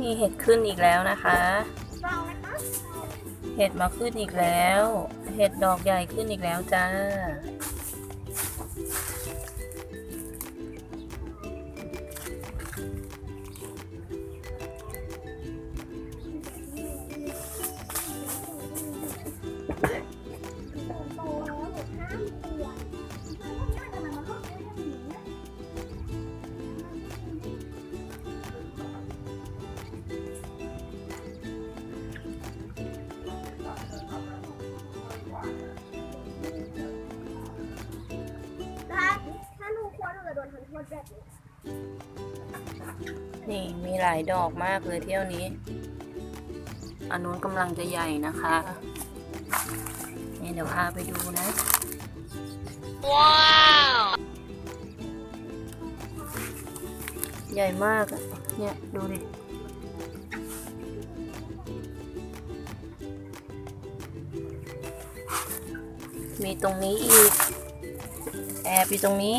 มีเห็ดขึ้นอีกแล้วนะคะ เห็ดมาขึ้นอีกแล้ว เห็ดดอกใหญ่ขึ้นอีกแล้วจ้า ดนทำโทษแบบนี้นี่มีหลายดอกมากเลยเที่ยวนี้ อันนู้นกำลังจะใหญ่นะคะ นี่เดี๋ยวพาไปดูนะ ว้าว ใหญ่มากอะเนี่ย ดูดิ มีตรงนี้อีก แอบอยู่ตรงนี้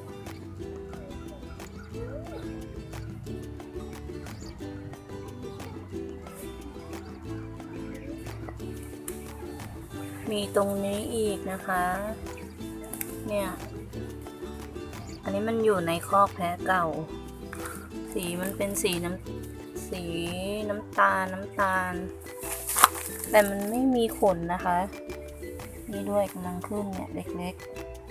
มีตรงนี้อีกนะคะ เนี่ย อันนี้มันอยู่ในคอกแพะเก่า สีมันเป็นสีน้ำสีน้ำตาลน้ำตาล แต่มันไม่มีขนนะคะ นี่ด้วยกำลังขึ้นเนี่ยเล็ก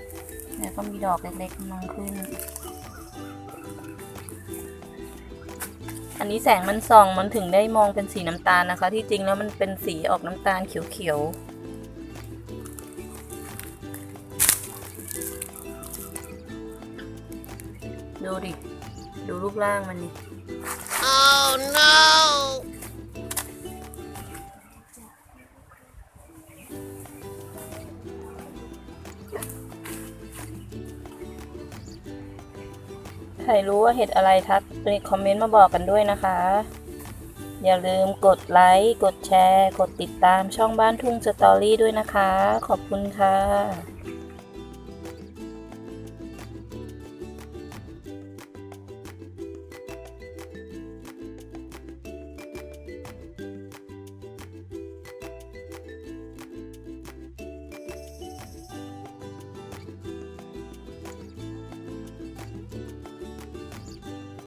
ๆ แล้วก็มีดอกเล็กๆกำลังขึ้น อันนี้แสงมันส่องมันถึงได้มองเป็นสีน้ำตาลนะคะ ที่จริงแล้วมันเป็นสีออกน้ำตาลเขียวๆ ดูดิ ดูรูปร่างมันดิ oh no ใครรู้ว่าเห็ดอะไรทักไปคอมเมนต์มาบอกกันด้วยนะคะ อย่าลืมกดไลค์ กดแชร์ กดติดตามช่องบ้านทุ่งสตอรี่ด้วยนะคะ ขอบคุณค่ะ